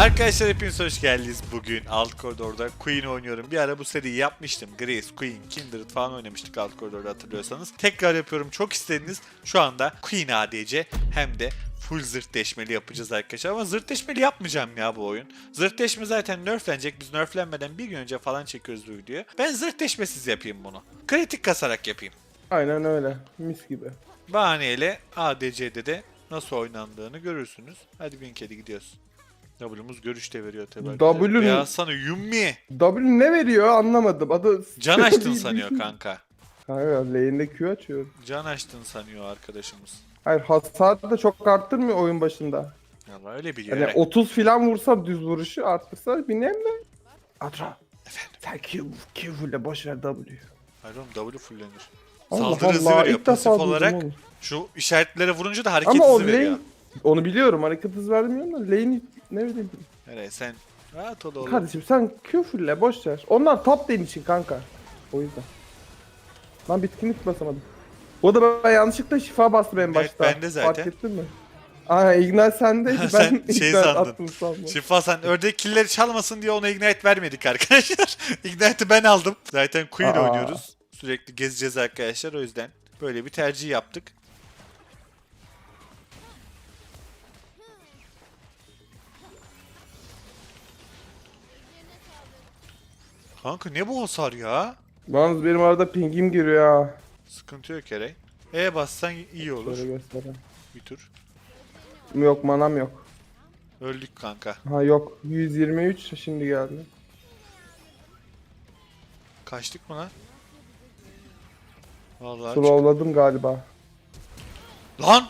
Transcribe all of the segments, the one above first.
Arkadaşlar hepiniz hoş geldiniz. Bugün alt koridorda Queen oynuyorum. Bir ara bu seriyi yapmıştım. Grace, Queen, Kindred falan oynamıştık alt koridorda hatırlıyorsanız. Tekrar yapıyorum. Çok istediniz. Şu anda Queen ADC hem de full zırt deşmeli yapacağız arkadaşlar. Ama zırt deşmeli yapmayacağım ya bu oyun. Zırt deşme zaten nerflenecek. Biz nerflenmeden bir gün önce falan çekiyoruz bu videoyu. Ben zırt deşmesiz yapayım bunu. Kritik kasarak yapayım. Aynen öyle. Mis gibi. Bahaneyle ADC'de de nasıl oynandığını görürsünüz. Hadi bin kedi gidiyoruz. W'muz görüşte veriyor tabii. W'nun- Ya sana Yummi. W ne veriyor anlamadım. Adı Can açtın sanıyor kanka. Kanka lane'de Q açıyor. Can açtın sanıyor arkadaşımız. Hayır hasar da çok arttırmıyor oyun başında. Valla öyle biliyor. Yani evet. 30 filan vursa düz vuruşu arttırsa binem mi? Atra. Efendim. Sen Q, Q ile boş ver W. Hayır oğlum W fullenir. Allah Saldırı hızı veriyor. Pasif olarak oğlum. şu işaretlere vurunca da hareket hızı veriyor. lane onu biliyorum hareket hızı vermiyorum da lane'i ne bileyim. Nereye sen? Rahat ol oğlum. Kardeşim sen fulle boş ver. Onlar top lane için kanka. O yüzden. Ben bitkinlik basamadım. O da ben yanlışlıkla şifa bastım en Evet, başta. bende zaten. Fark ettin mi? Aa Ignite sendeydi. Sen ben şey Ignite sandın. attım sandım. Şifa sen ördek killeri çalmasın diye ona ignite vermedik arkadaşlar. Ignite'ı ben aldım. Zaten Queen Aa. oynuyoruz. Sürekli gezeceğiz arkadaşlar o yüzden. Böyle bir tercih yaptık. Kanka ne bu hasar ya? Yalnız benim arada pingim giriyor ha. Sıkıntı yok Eray. E bassan iyi olur. Şöyle göstereyim. Bir tur. Yok manam yok. Öldük kanka. Ha yok. 123 şimdi geldi. Kaçtık mı lan? Vallahi Slowladım galiba. Lan!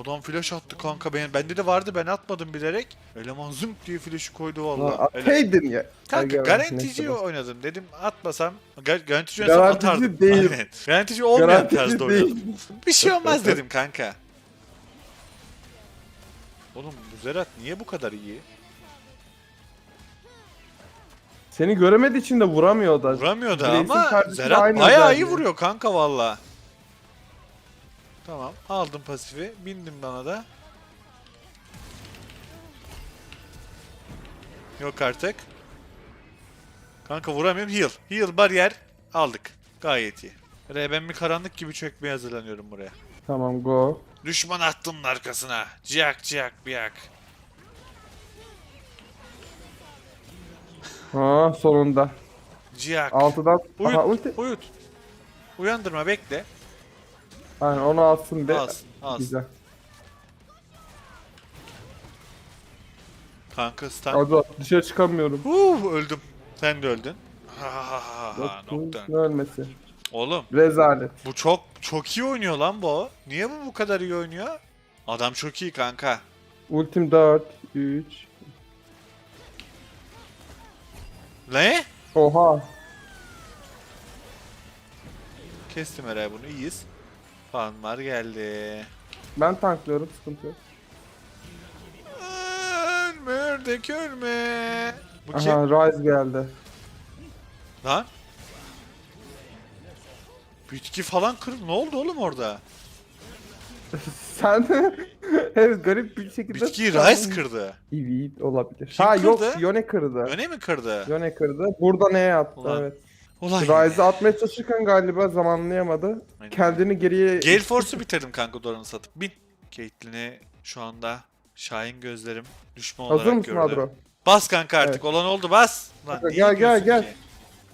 Adam flash attı kanka benim. Bende de vardı ben atmadım bilerek. Eleman zınk diye flash'ı koydu valla. Ataydın ya. Kanka Ay, garantici oynadım dedim atmasam. Gar garantici oynasam Garantici atardım. değil. Aynen. Garantici olmayan Garantici tarzda değil. oynadım. Bir şey olmaz dedim kanka. Oğlum bu Zerat niye bu kadar iyi? Seni göremediği için de vuramıyor da. Vuramıyor da ama kardeşi de Zerat aynı bayağı iyi vuruyor kanka valla. Tamam aldım pasifi bindim bana da. Yok artık. Kanka vuramıyorum heal. Heal bariyer aldık. Gayet iyi. Re ben bir karanlık gibi çökmeye hazırlanıyorum buraya. Tamam go. Düşman attım arkasına. Ciyak ciyak biyak. Ha sonunda. Ciyak. Altıdan. Uyut. Aha ulti. Uyut. Uyandırma bekle. Aynen onu alsın be. Alsın, alsın. Güzel. Kanka stun. Hadi dışarı çıkamıyorum. Huh, öldüm. Sen de öldün. Ha ha ha nokta. Ne ölmesi. Oğlum Rezalet. bu çok çok iyi oynuyor lan bu. Niye bu bu kadar iyi oynuyor? Adam çok iyi kanka. Ultim 4, 3. Ne? Oha. Kestim herhalde bunu iyiyiz. Fanlar geldi. Ben tanklıyorum sıkıntı yok. Ölme ördek ölme. Bu kim? Aha Rise geldi. Lan? Bitki falan kır. Ne oldu oğlum orada? Sen evet garip bir şekilde Bitkiyi Rice kırdı. Evet olabilir. Kim ha yok kırdı? Yone kırdı. Öne mi kırdı? Yone kırdı. Burada neye attı Ulan, evet. Ulan Rise'ı atmaya çalışırken galiba zamanlayamadı. Aynen. Kendini geriye... Gale Force'u bitirdim kanka Doran'ı satıp. Bin. Caitlyn'i şu anda Şahin gözlerim düşman Hazır olarak mısın gördü. Adro? Bas kanka artık. Evet. Olan oldu bas. Lan Kanka, niye gel, gel, gel. ki?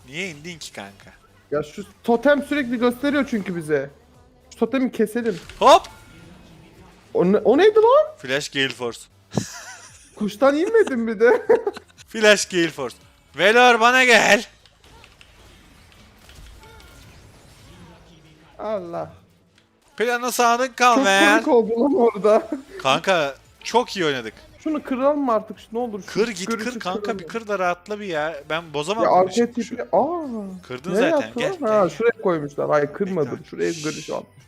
Niye indin ki kanka? Ya şu totem sürekli gösteriyor çünkü bize. Şu totemi keselim. Hop! O, ne- o neydi lan? Flash Gale Force. Kuştan inmedin bir de. Flash Gale Force. Velor bana gel. Allah. Plana sadık kal Çok man. komik oldu lan orada. Kanka çok iyi oynadık. Şunu kıralım mı artık? Ne olur. şu Kır git kır kanka kıralım. bir kır da rahatla bir ya. Ben bozamam Ya şu- tipi... Aa. Kırdın Nereye zaten, attılar? gel, Ha gel. şuraya koymuşlar. Hayır kırmadım. Bekle. Şuraya görüş atmış.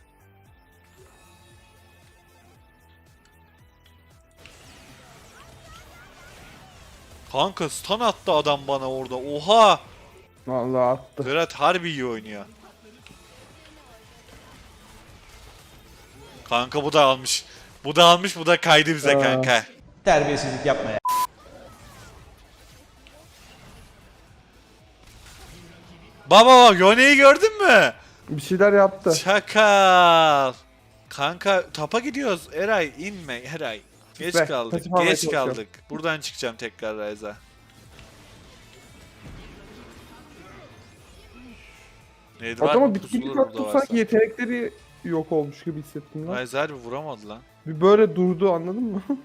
Kanka stun attı adam bana orada. Oha! Vallahi attı. Zerat harbi iyi oynuyor. Kanka bu da almış. Bu da almış bu da kaydı bize Aa. kanka. Terbiyesizlik yapma ya. Baba bak Yone'yi gördün mü? Bir şeyler yaptı. Çakal. Kanka tapa gidiyoruz. Eray inme Eray. Geç Be, kaldık. Geç kaldık. Buradan çıkacağım tekrar Reza. Neydi var mı? Adama attım sanki yetenekleri yok olmuş gibi hissettim lan. Rayza harbi vuramadı lan. Bir böyle durdu anladın mı?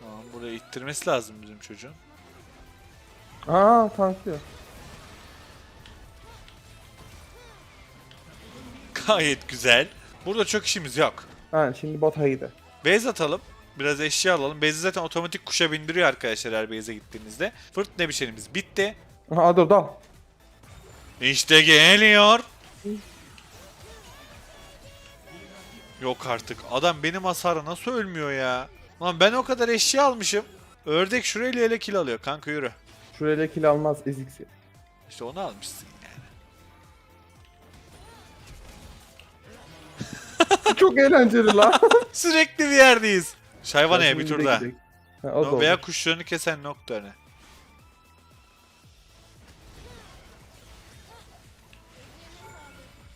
Tamam buraya ittirmesi lazım bizim çocuğun. Aa tanklıyor. Gayet güzel. Burada çok işimiz yok. Ha şimdi bota gider. Base atalım. Biraz eşya alalım. Base'i zaten otomatik kuşa bindiriyor arkadaşlar her base'e gittiğinizde. Fırtına biçenimiz bitti. Aha Adro dal. İşte geliyor. Yok artık. Adam benim hasara nasıl ölmüyor ya? Lan ben o kadar eşya almışım. Ördek şurayla ele kill alıyor. Kanka yürü. Şurayla kill almaz eziksi. İşte onu almışsın yani. Çok eğlenceli lan. Sürekli bir yerdeyiz. Şayvanaya bir tur de daha. gidelim. Ha, o da No, olur. veya kuşlarını kesen noktanı.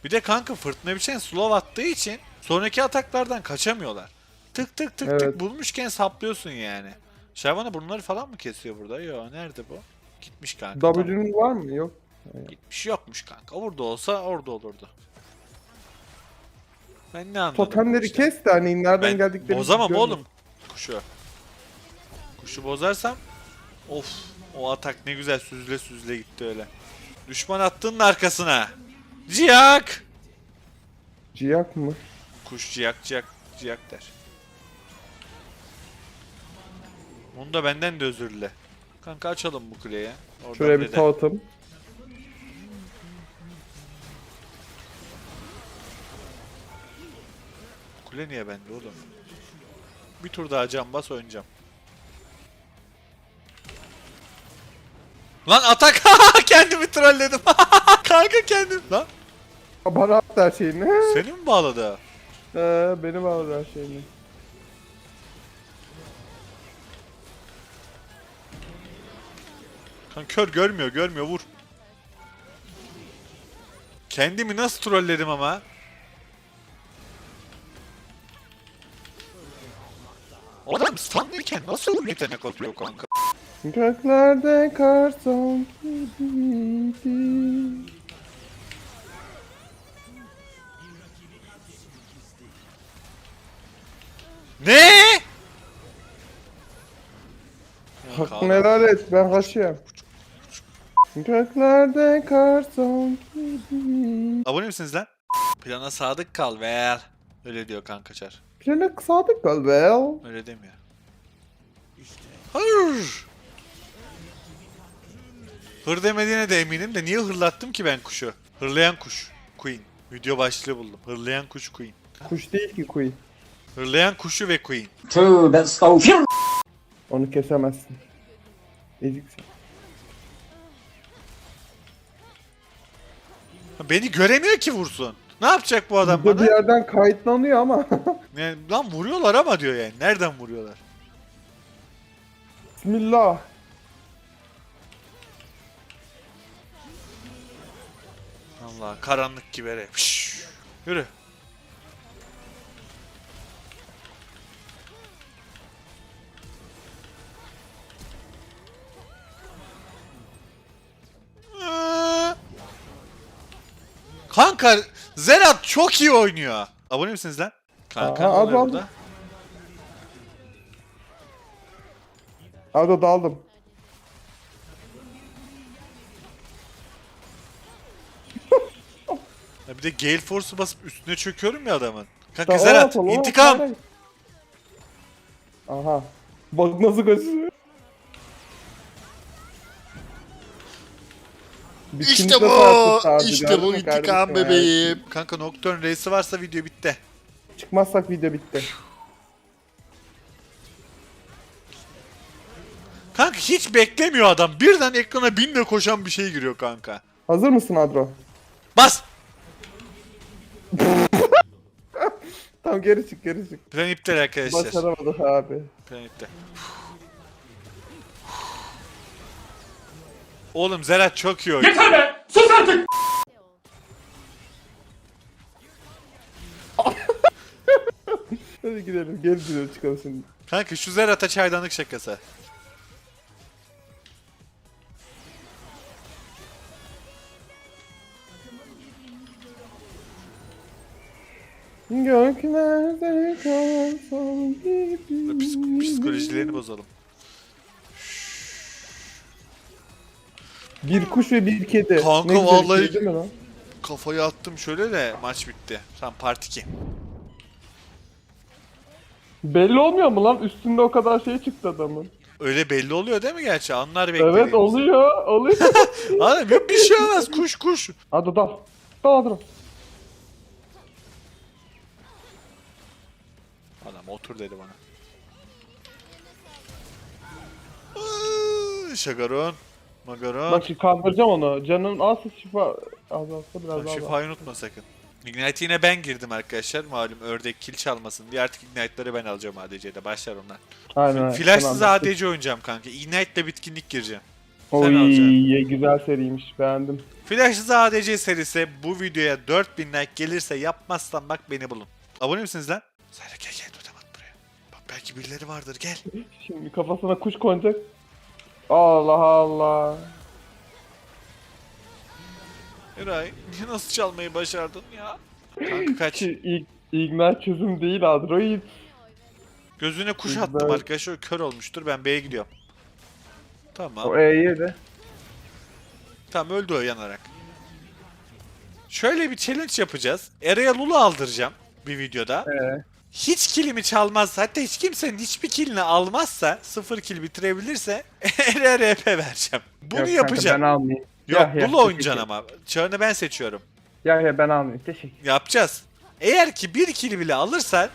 Bir de kanka fırtına biçen slow attığı için sonraki ataklardan kaçamıyorlar. Tık tık tık Evet. tık bulmuşken saplıyorsun yani. Şayvana bunları falan mı kesiyor burada? Yo nerede bu? Gitmiş kanka. W'nun var mı? Yok. Gitmiş yokmuş kanka. Burada olsa orada olurdu. Ben ne anladım? Totemleri işten? kes de hani nereden Ben geldiklerini bozamam görme. oğlum kuşu. Kuşu bozarsam of o atak ne güzel süzüle süzüle gitti öyle. Düşman attığının arkasına. Ciyak! Ciyak mı? Kuş ciyak ciyak ciyak der. Onu da benden de özür dile. Kanka açalım bu kuleyi. Oradan Şuraya bir dede. totem. Kule niye bende oğlum? Bir tur daha can bas oynayacağım. Lan atak! Kendimi trolledim. Kanka kendim. Lan Bana attı her şeyini. seni mi bağladı? Ee, benim aldı her şeyini. Kanka kör görmüyor görmüyor vur. Kendimi nasıl trolledim ama? Adam standayken nasıl yetenek atıyor kanka? Göklerde kar son gibiydi. Ne? Hakkını helal et ben kaçıyorum. Göklerde kar son gibiydi. Abone misiniz lan? Plana sadık kal ver. Öyle diyor kankaçar. Plana sadık kal well. Öyle demiyor. Hayır. Hır demediğine de eminim de niye hırlattım ki ben kuşu? Hırlayan kuş. Queen. Video başlığı buldum. Hırlayan kuş Queen. Kuş değil ki kuy. Hırlayan kuşu ve Queen. Tövbe estağfurullah. Onu kesemezsin. Eziksin. Beni göremiyor ki vursun. Ne yapacak bu adam Burada bir bana? yerden kayıtlanıyor ama. Yani, lan vuruyorlar ama diyor yani. Nereden vuruyorlar? Bismillah. Allah karanlık gibi. Fış. Yürü. Kanka Zerat çok iyi oynuyor. Abone misiniz lan? Kanka Aha, ne oluyor abi, burada? Arda daldım. Ya bir de Gale Force'u basıp üstüne çöküyorum ya adamın. Kanka Zerat intikam. Aha. Bak nasıl kaçıyor. İşte bu. İşte bu intikam bebeğim. Kanka Nocturne Race'i varsa video bitti. Çıkmazsak video bitti. Kanka hiç beklemiyor adam. Birden ekrana binle koşan bir şey giriyor kanka. Hazır mısın Adro? Bas! Tamam geri çık geri çık. Plan iptal arkadaşlar. Başaramadık abi. Plan iptal. Oğlum Zerat çok iyi oynuyor. Yeter be! Sus artık! Hadi gidelim. Gel gidelim çıkalım şimdi. Kanka şu Zerat'a çaydanlık şakası. Göklerde kalsam gibi. Psik- psikolojilerini bozalım. Bir kuş ve bir kedi. Kanka güzel vallahi- şey değil mi lan? Kafayı attım şöyle de maç bitti. Tamam part 2. Belli olmuyor mu lan? Üstünde o kadar şey çıktı adamın. Öyle belli oluyor değil mi gerçi? Anlar bekliyor. Evet oluyor. Oluyor. Abi yok bir şey olmaz kuş kuş. hadi dal. Dal hadi. Adam otur dedi bana. Iıı, Şagaron. Magaron. Bak şimdi kandıracağım onu. Canın azsa şifa azalsa biraz daha. Şifayı unutma sakın. Ignite yine ben girdim arkadaşlar. Malum ördek kill çalmasın diye artık Ignite'ları ben alacağım ADC'de. Başlar onlar. Aynen. Flashsız tamam. ADC oynayacağım kanka. Ignite'le bitkinlik gireceğim. Sen Oy alacaksın. güzel seriymiş beğendim. Flashsız ADC serisi bu videoya 4000 like gelirse yapmazsan bak beni bulun. Abone misiniz lan? Sayra gel gel dur at buraya. Bak belki birileri vardır gel. Şimdi kafasına kuş konacak. Allah Allah. Eray niye nasıl çalmayı başardın ya? Kanka kaç. İlk Ignite çözüm değil Android. Gözüne kuş Güzel. attım arkadaşlar kör olmuştur ben B'ye gidiyorum. Tamam. O E'ye de. Tamam öldü o yanarak. Şöyle bir challenge yapacağız. Eray'a Lulu aldıracağım bir videoda. Ee, Hiç kilimi çalmaz. Hatta hiç kimsenin hiçbir kilini almazsa, sıfır kill bitirebilirse Eray'a RP vereceğim. Bunu yok kanka, yapacağım. ben almayayım. Yok Ya, ya, teşekkür. ama. Çağını ben seçiyorum. Ya ya ben almayayım. Teşekkür. Yapacağız. Eğer ki bir kill bile alırsan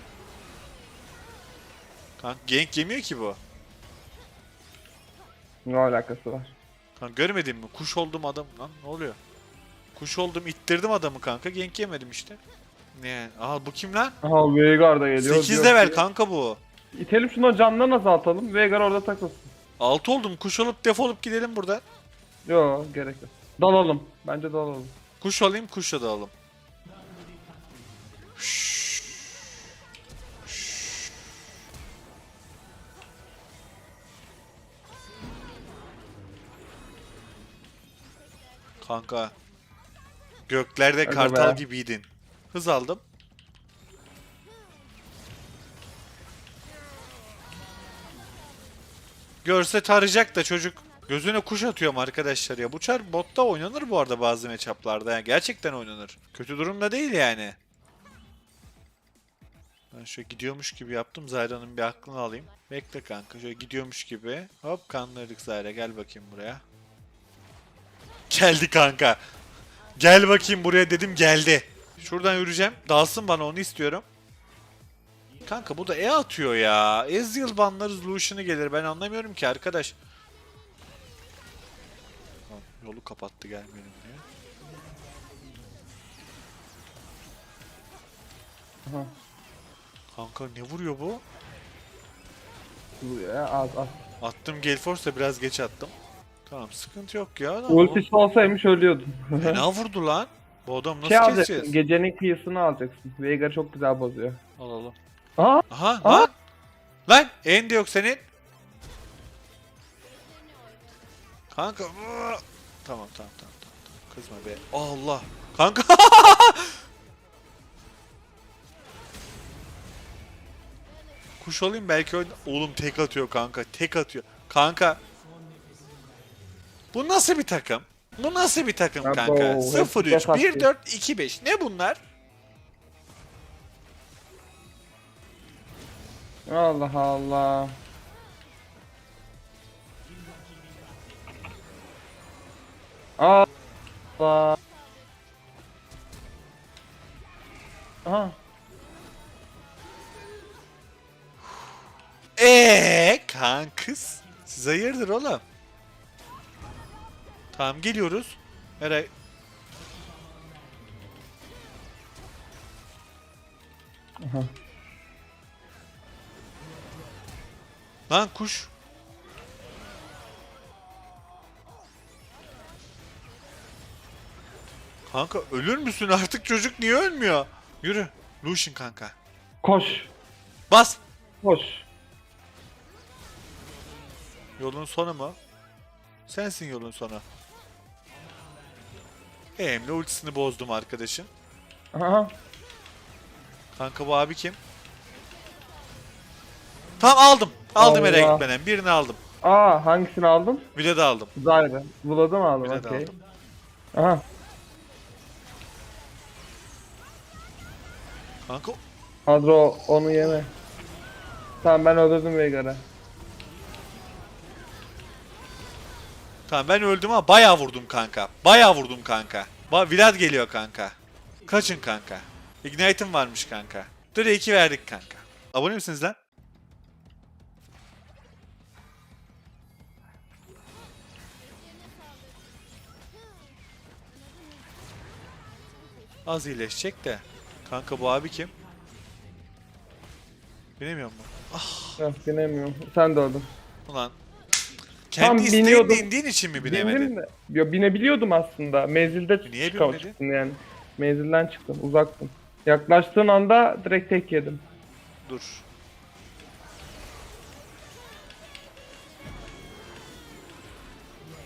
Kanka gank yemiyor ki bu. Ne alakası var? Kanka görmedin mi? Kuş oldum adam. Lan ne oluyor? Kuş oldum ittirdim adamı kanka. Gank yemedim işte. Ne? Aha bu kim lan? Aha Veigar da geliyor. 8 diyor level ki, kanka bu. İtelim şunu canlarını azaltalım. Veigar orada takılsın. 6 oldum. Kuş olup defolup gidelim buradan. Yo gerek yok. Dalalım. Bence dalalım. Kuş olayım kuşla da alalım. Kanka. Göklerde Hadi kartal be. gibiydin. Hız aldım. Görse tarayacak da çocuk. Gözüne kuş atıyorum arkadaşlar ya. Bu çar botta oynanır bu arada bazı matchuplarda. Yani gerçekten oynanır. Kötü durumda değil yani. Ben şöyle gidiyormuş gibi yaptım. Zayra'nın bir aklını alayım. Bekle kanka. Şöyle gidiyormuş gibi. Hop kanlardık Zayra. Gel bakayım buraya. Geldi kanka. Gel bakayım buraya dedim geldi. Şuradan yürüyeceğim. Dalsın bana onu istiyorum. Kanka bu da E atıyor ya. Ezreal banlarız Lucian'ı gelir. Ben anlamıyorum ki arkadaş. Yolu kapattı gelmeyelim diye. Aha. Kanka ne vuruyor bu? Ya az az. Attım Gale Force'da biraz geç attım. Tamam sıkıntı yok ya. Ultisi olsaymış ölüyordun. oğlum Fena vurdu lan. Bu adam nasıl şey alacaksın. keseceğiz? Gecenin kıyısını alacaksın. Veigar çok güzel bozuyor. Alalım. Aa! Aha Aa! lan. Lan en de yok senin. Kanka. ıı. Tamam tamam tamam tamam. tamam. Kızma be. Allah. Kanka. Kuş olayım belki oyun... Oğlum tek atıyor kanka. Tek atıyor. Kanka. Bu nasıl bir takım? Bu nasıl bir takım Abo, kanka? hepsi 0 3 tek 1 attı. 4 2 5. Ne bunlar? Allah Allah. Allah. Aha. Eee kankız. Siz hayırdır oğlum? Tamam geliyoruz. Eray. Aha. Lan kuş. Kanka ölür müsün artık çocuk niye ölmüyor? Yürü. Lucian kanka. Koş. Bas. Koş. Yolun sonu mu? Sensin yolun sonu. Emre ultisini bozdum arkadaşın. Aha. Kanka bu abi kim? Tamam aldım. Aldım Allah. nereye gitmeden. Birini aldım. Aa hangisini aldın? De aldım. Zyra. Vlad'ı mı aldın? De Okey. aldım. Aha. Kanka Adro onu yeme. Tamam ben öldürdüm Veigar'ı. Tamam ben öldüm ama bayağı vurdum kanka. Bayağı vurdum kanka. Ba Vlad geliyor kanka. Kaçın kanka. Ignite'ım varmış kanka. Döre 2 verdik kanka. Abone misiniz lan? Az iyileşecek de. Kanka bu abi kim? Bilemiyorum mu? Yok binemiyorum. Sen de öldün. Ulan. Tam Kendi isteğin biniyordum. indiğin için mi binemedin? Bindim de. Yo, binebiliyordum aslında. Menzilde Niye çıkam- binmedin? çıktım yani. Menzilden çıktım. Uzaktım. Yaklaştığın anda direkt tek yedim. Dur.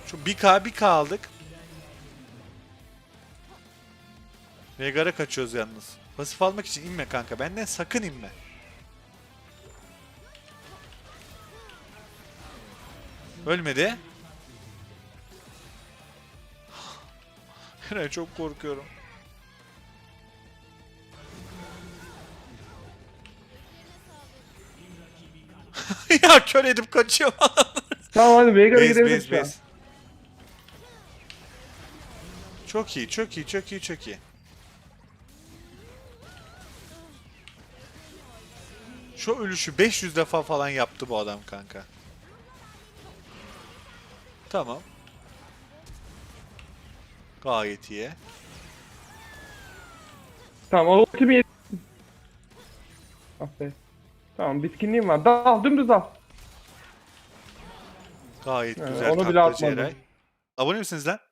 Şu 1K 1K aldık. Veigar'a kaçıyoruz yalnız. Pasif almak için inme kanka. Benden sakın inme. Ölmedi. Herhalde çok korkuyorum. ya kör edip kaçıyor. Tamam hadi Veigar'a gidebiliriz şu an. bez. Çok iyi, çok iyi, çok iyi, çok iyi. Şu ölüşü 500 defa falan yaptı bu adam kanka. Tamam. Gayet iyi. Tamam o ultimi yedim. Ah be. Tamam bitkinliğim var. Dal dümdüz al. Gayet Yani güzel onu bile. Eray. Abone misiniz lan?